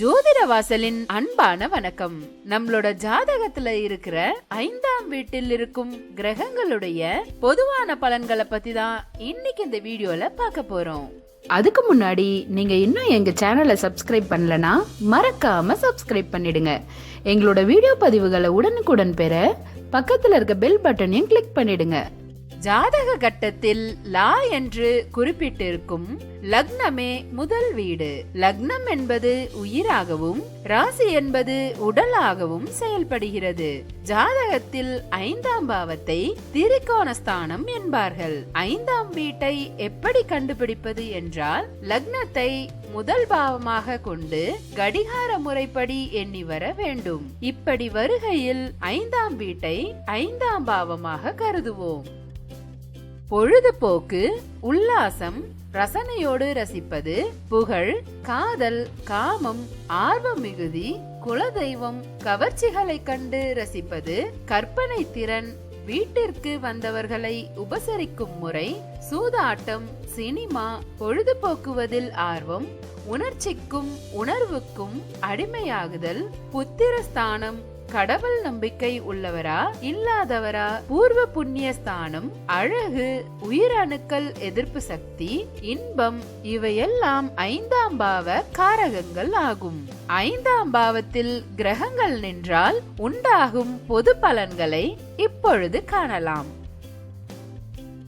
ஜோதிட வாசலின் அன்பான வணக்கம். நம்மளோட ஜாதகத்துல இருக்கிற ஐந்தாம் வீட்டில் இருக்கும் கிரகங்களுடைய பொதுவான பலன்களை பத்தி தான் இன்னைக்கு இந்த வீடியோல பார்க்க போறோம். அதுக்கு முன்னாடி நீங்க இன்னும் எங்க சேனலை சப்ஸ்கிரைப் பண்ணலனா மறக்காம சப்ஸ்கிரைப் பண்ணிடுங்க. எங்களோட வீடியோ பதிவுகளை உடனுக்குடன் பெற பக்கத்துல இருக்க பெல் பட்டனையும் கிளிக் பண்ணிடுங்க. ஜாதக கட்டத்தில் லா என்று குறிப்பிட்டிருக்கும் லக்னமே முதல் வீடு. லக்னம் என்பது உயிராகவும் ராசி என்பது உடலாகவும் செயல்படுகிறது. ஜாதகத்தில் ஐந்தாம் பாவத்தை திரிகோணஸ்தானம் என்பார்கள். ஐந்தாம் வீட்டை எப்படி கண்டுபிடிப்பது என்றால் லக்னத்தை முதல் பாவமாக கொண்டு கடிகார முறைப்படி எண்ணி வர வேண்டும். இப்படி வருகையில் ஐந்தாம் வீட்டை ஐந்தாம் பாவமாக கருதுவோம். பொழுதுபோக்கு உல்லாசம் ரசனையோடு ரசிப்பது புகழ் காதல் காமம் ஆர்வ மிகுதி குலதெய்வம் கவர்ச்சிகளை கண்டு ரசிப்பது கற்பனை திறன் வீட்டிற்கு வந்தவர்களை உபசரிக்கும் முறை சூதாட்டம் சினிமா பொழுதுபோக்குவதில் ஆர்வம் உணர்ச்சிக்கும் உணர்வுக்கும் அடிமையாகுதல் புத்திரஸ்தானம் கடவுள் நம்பிக்கை உள்ளவரா இல்லாதவரா? பூர்வ புண்ணிய ஸ்தானம் அழகு உயிரணுக்கள் எதிர்ப்பு சக்தி இன்பம் இவையெல்லாம் ஐந்தாம் பாவ காரகங்கள் ஆகும். ஐந்தாம் பாவத்தில் கிரகங்கள் நின்றால் உண்டாகும் பொது பலன்களை இப்பொழுது காணலாம்.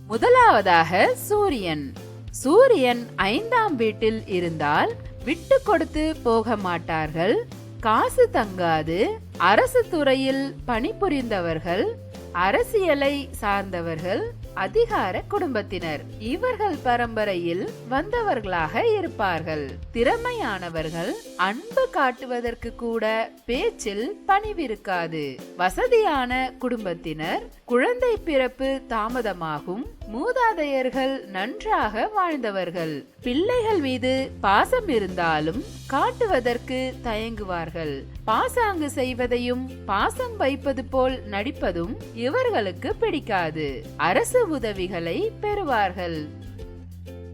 முதலாவதாக சூரியன். சூரியன் ஐந்தாம் வீட்டில் இருந்தால் விட்டு கொடுத்து போக மாட்டார்கள். காசு தங்காது. அரசு துறையில் பணிபுரிந்தவர்கள் அரசியலை சார்ந்தவர்கள் அதிகார குடும்பத்தினர். இவர்கள் பரம்பரையில் வந்தவர்களாக இருப்பார்கள். திறமையானவர்கள் அன்பு காட்டுவதற்கு கூட பேச்சில் பணிவிருக்காது. வசதியான குடும்பத்தினர் குழந்தை பிறப்பு தாமதமாகும். மூதாதையர்கள் நன்றாக வாழ்ந்தவர்கள். பிள்ளைகள் மீது பாசம் இருந்தாலும் காட்டுவதற்கு தயங்குவார்கள். பாசாங்கு செய்வதையும் பாசம் வைப்பது போல் நடிப்பதும் இவர்களுக்கு பிடிக்காது. அரசு உதவிகளை பெறுவார்கள்.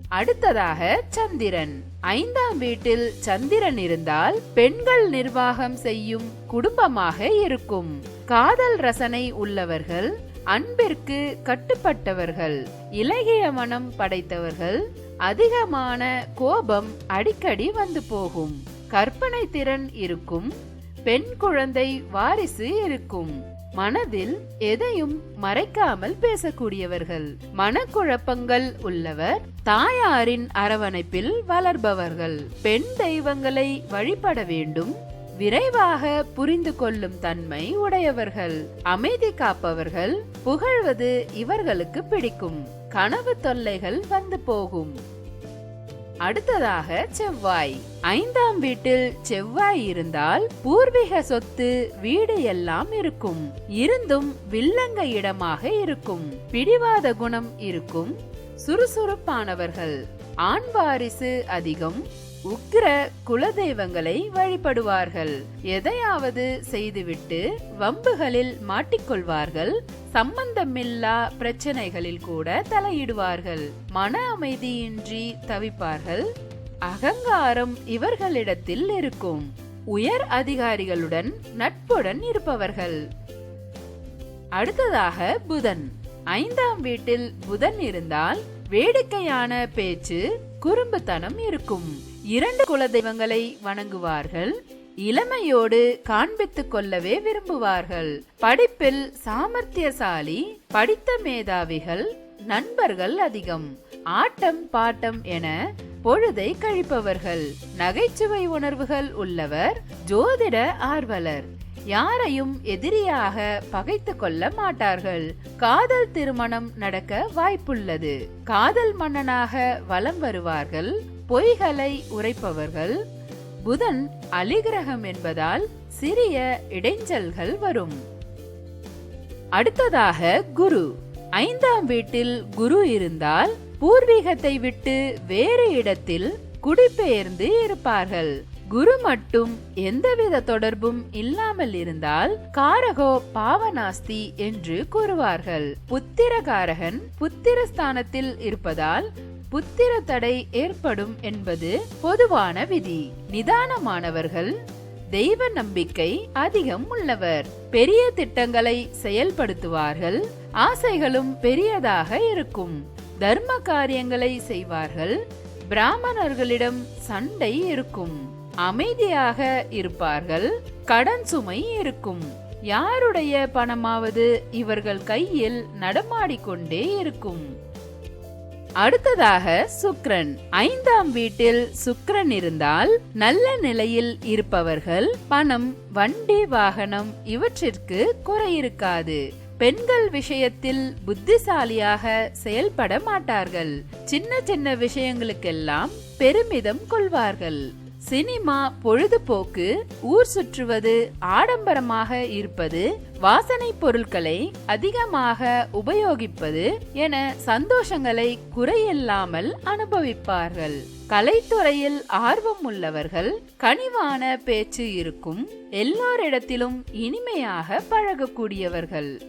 அடுத்ததாக சந்திரன். ஐந்தாம் வீட்டில் சந்திரன் இருந்தால் பெண்கள் நிர்வாகம் செய்யும் குடும்பமாக இருக்கும். காதல் ரசனை உள்ளவர்கள் அன்பிற்கு கட்டுப்பட்டவர்கள் இலகிய மனம் படைத்தவர்கள் அதிகமான கோபம் அடிக்கடி வந்து போகும். கற்பனை திறன் இருக்கும் பெண் குழந்தை வாரிசு இருக்கும். மனதில் எதையும் மறைக்காமல் பேசக்கூடியவர்கள். மனக்குழப்பங்கள் உள்ளவர் தாயாரின் அரவணைப்பில் வளர்பவர்கள். பெண் தெய்வங்களை வழிபட வேண்டும். விரைவாக புரிந்து கொள்ளும் தன்மை உடையவர்கள். அமைதி காப்பவர்கள் புகழ்வது இவர்களுக்கு பிடிக்கும். கனவு தொல்லைகள் வந்து போகும். அடுத்ததாக செவ்வாய். ஐந்தாம் வீட்டில் செவ்வாய் இருந்தால் பூர்வீக சொத்து வீடு எல்லாம் இருக்கும். இருந்தும் வில்லங்க இடமாக இருக்கும். பிடிவாத குணம் இருக்கும். சுறுசுறுப்பானவர்கள். ஆண் வாரிசு அதிகம். உக்கிர குலதெய்வங்களை வழிபடுவார்கள். எதையாவது செய்துவிட்டு வம்புகளில் மாட்டிக்கொள்வார்கள். சம்பந்தமில்லா பிரச்சனைகளில் கூட தலையிடுவார்கள். மன அமைதியின்றி தவிப்பார்கள். அகங்காரம் இவர்களிடத்தில் இருக்கும். உயர் அதிகாரிகளுடன் நட்புடன் இருப்பவர்கள். அடுத்ததாக புதன். ஐந்தாம் வீட்டில் புதன் இருந்தால் வேடிக்கையான பேச்சு குறும்புத்தனம் இருக்கும். இரண்டு குலதெய்வங்களை வணங்குவார்கள். இளமையோடு காண்பித்துக் கொள்ளவே விரும்புவார்கள். படிப்பில் சாமர்த்தியசாலி படித்த மேதாவிகள் நண்பர்கள் அதிகம். ஆட்டம் பாட்டம் என பொழுதை கழிப்பவர்கள். நகைச்சுவை உணர்வுகள் உள்ளவர் ஜோதிட ஆர்வலர். யாரையும் எதிரியாக பகைத்து கொள்ள மாட்டார்கள். காதல் திருமணம் நடக்க வாய்ப்புள்ளது. காதல் மன்னனாக வலம் வருவார்கள். பொய்களை உரைப்பவர்கள். புதன் அலிகிரகம் என்பதால் சிறிய இடைஞ்சல்கள் வரும். அடுத்ததாக குரு. ஐந்தாம் வீட்டில் குரு இருந்தால் பூர்வீகத்தை விட்டு வேறு இடத்தில் குடிபெயர்ந்து இருப்பார்கள். குரு மட்டும் எந்தவித தொடர்பும் இல்லாமல் இருந்தால் காரகோ பாவநாஸ்தி என்று கூறுவார்கள். புத்திரகாரகன் புத்திரஸ்தானத்தில் இருப்பதால் புத்திர தடை ஏற்படும் என்பது பொதுவான விதி. நிதானமானவர்கள் தெய்வ நம்பிக்கை அதிகம் உள்ளவர். பெரிய திட்டங்களை செயல்படுத்துவார்கள். ஆசைகளும் பெரியதாக இருக்கும். தர்ம காரியங்களை செய்வார்கள். பிராமணர்களிடம் சண்டை இருக்கும். அமைதியாக இருப்பார்கள். கடன் சுமை இருக்கும். யாருடைய பணமாவது இவர்கள் கையில் நடமாடிக்கொண்டே இருக்கும். அடுத்ததாக சுக்ரன். ஐந்தாம் வீட்டில் சுக்ரன் இருந்தால் நல்ல நிலையில் இருப்பவர்கள் பணம் வண்டி வாகனம் இவற்றிற்கு குறை இருக்காது. பெண்கள் விஷயத்தில் புத்திசாலியாக செயல்பட மாட்டார்கள். சின்ன சின்ன விஷயங்களுக்கெல்லாம் பெருமிதம் கொள்வார்கள். சினிமா பொழுதுபோக்கு ஊர் சுற்றுவது ஆடம்பரமாக இருப்பது வாசனை பொருட்களை அதிகமாக உபயோகிப்பது என சந்தோஷங்களை குறையில்லாமல் அனுபவிப்பார்கள். கலைத்துறையில் ஆர்வம் உள்ளவர்கள் கனிவான பேச்சு இருக்கும் எல்லோரிடத்திலும் இனிமையாக பழகக்கூடியவர்கள்.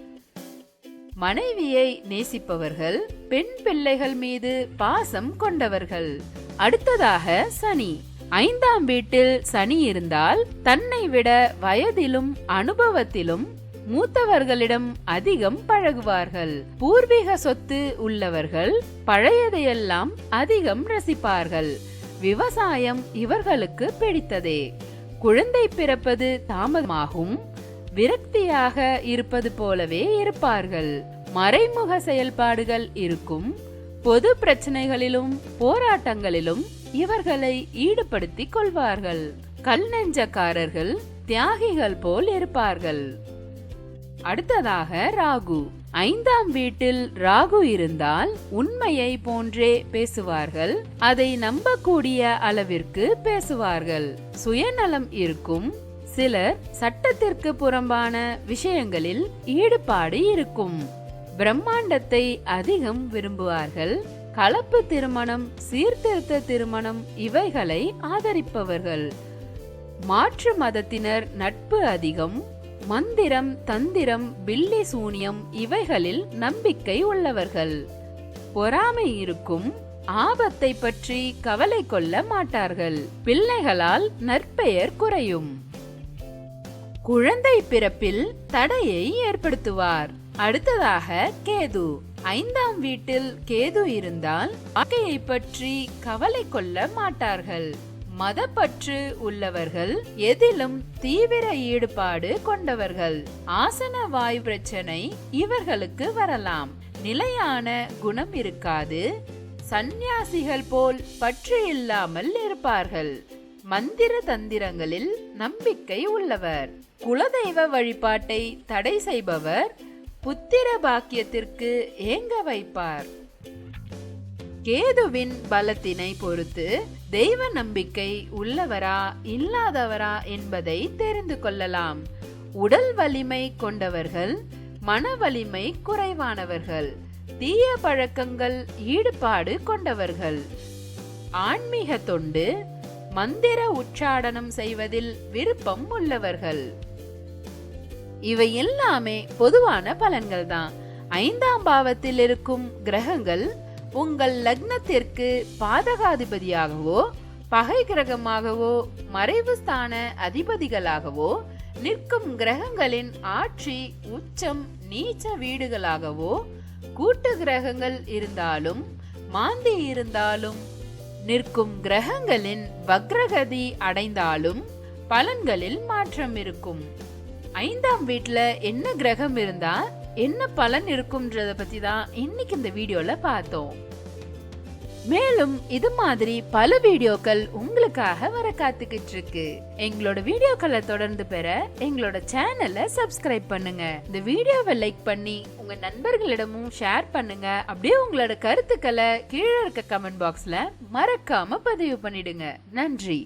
மனைவியை நேசிப்பவர்கள் பெண் பிள்ளைகள் மீது பாசம் கொண்டவர்கள். அடுத்ததாக சனி. ஐந்தாம் வீட்டில் சனி இருந்தால் தன்னை விட வயதிலும் அனுபவத்திலும் மூத்தவர்களிடம் அதிகம் பழகுவார்கள். பூர்வீக சொத்து உள்ளவர்கள் பழையதையெல்லாம் அதிகம் ரசிப்பார்கள். விவசாயம் இவர்களுக்கு பிடித்ததே. குழந்தை பிறப்பது தாமதமாகும். விரக்தியாக இருப்பது போலவே இருப்பார்கள். மறைமுக செயல்பாடுகள் இருக்கும். பொது பிரச்சனைகளிலும் போராட்டங்களிலும் இவர்களை ஈடுபடுத்திக் கொள்வார்கள். கல் நெஞ்சக்காரர்கள் தியாகிகள் போல் இருப்பார்கள். அடுத்ததாக ராகு. ஐந்தாம் வீட்டில் ராகு இருந்தால் உண்மையை போன்றே பேசுவார்கள். அதை நம்பக்கூடிய அளவிற்கு பேசுவார்கள். சுயநலம் இருக்கும். சிலர் சட்டத்திற்கு புறம்பான விஷயங்களில் ஈடுபாடு இருக்கும். பிரம்மாண்டத்தை அதிகம் விரும்புவார்கள். கலப்பு திருமணம் சீர்திருத்த திருமணம் இவைகளை ஆதரிப்பவர்கள். மாற்று மதத்தினர் நட்பு அதிகம் மந்திரம் தந்திரம் பில்லி சூனியம் இவைகளில் நம்பிக்கை உள்ளவர்கள். பொறாமை இருக்கும் ஆபத்தை பற்றி கவலை கொள்ள மாட்டார்கள் பிள்ளைகளால் நற்பெயர் குறையும். குழந்தை பிறப்பில் தடையை ஏற்படுத்துவார். அடுத்ததாக கேது. ஐந்தாம் வீட்டில் கேது இருந்தால் வாழ்க்கையை பற்றி கவலை கொள்ள மாட்டார்கள். மதப்பற்று உள்ளவர்கள் எதிலும் தீவிர ஈடுபாடு கொண்டவர்கள். ஆசன வாயு பிரச்சனை இவர்களுக்கு வரலாம். நிலையான குணம் இருக்காது. சந்நியாசிகள் போல் பற்று இல்லாமல் இருப்பார்கள். மந்திர தந்திரங்களில் நம்பிக்கை உள்ளவர். குலதெய்வ வழிபாட்டை தடை செய்பவர் புத்திர பாக்கியத்திற்கு ஏங்க வைப்பார்? கேதுவின் பலத்தினை பொறுத்து தெய்வ நம்பிக்கை உள்ளவரா இல்லாதவரா என்பதை தெரிந்து கொள்ளலாம். உடல் வலிமை கொண்டவர்கள் மன வலிமை குறைவானவர்கள் தீய பழக்கங்கள் ஈடுபாடு கொண்டவர்கள். ஆன்மீக தொண்டு மந்திர உச்சாடனம் செய்வதில் விருப்பம் உள்ளவர்கள். இவை எல்லாமே பொதுவான பலன்கள் தான் ஐந்தாம் பாவத்தில் இருக்கும் கிரகங்கள் உங்கள் லக்னத்திற்கு பாதகாதிபதியாகவோ பகை கிரகமாகவோ மறைவு ஸ்தான அதிபதிகளாகவோ நிற்கும் கிரகங்களின் ஆட்சி உச்சம் நீச்ச வீடுகளாகவோ கூட்டு கிரகங்கள் இருந்தாலும் மாந்தி இருந்தாலும் நிற்கும் கிரகங்களின் வக்ரகதி அடைந்தாலும் பலன்களில் மாற்றம் இருக்கும். ஐந்தாம் வீட்டில் என்ன கிரகம் இருந்தா என்ன பலன் இருக்கும்ன்றத பத்தி தான் இன்னைக்கு இந்த வீடியோல பார்த்தோம். மேலும் இது மாதிரி பல வீடியோக்கள் உங்களுக்காக வர காத்துக்கிட்டு இருக்கு. எங்களோட வீடியோக்களை தொடர்ந்து பெற எங்களோட சேனலை சப்ஸ்கிரைப் பண்ணுங்க. இந்த வீடியோவை லைக் பண்ணி உங்க நண்பர்களிடமும் ஷேர் பண்ணுங்க. அப்படியே உங்களோட கருத்துக்களை கீழே இருக்க கமெண்ட் பாக்ஸ்ல மறக்காம பதிவு பண்ணிடுங்க. நன்றி.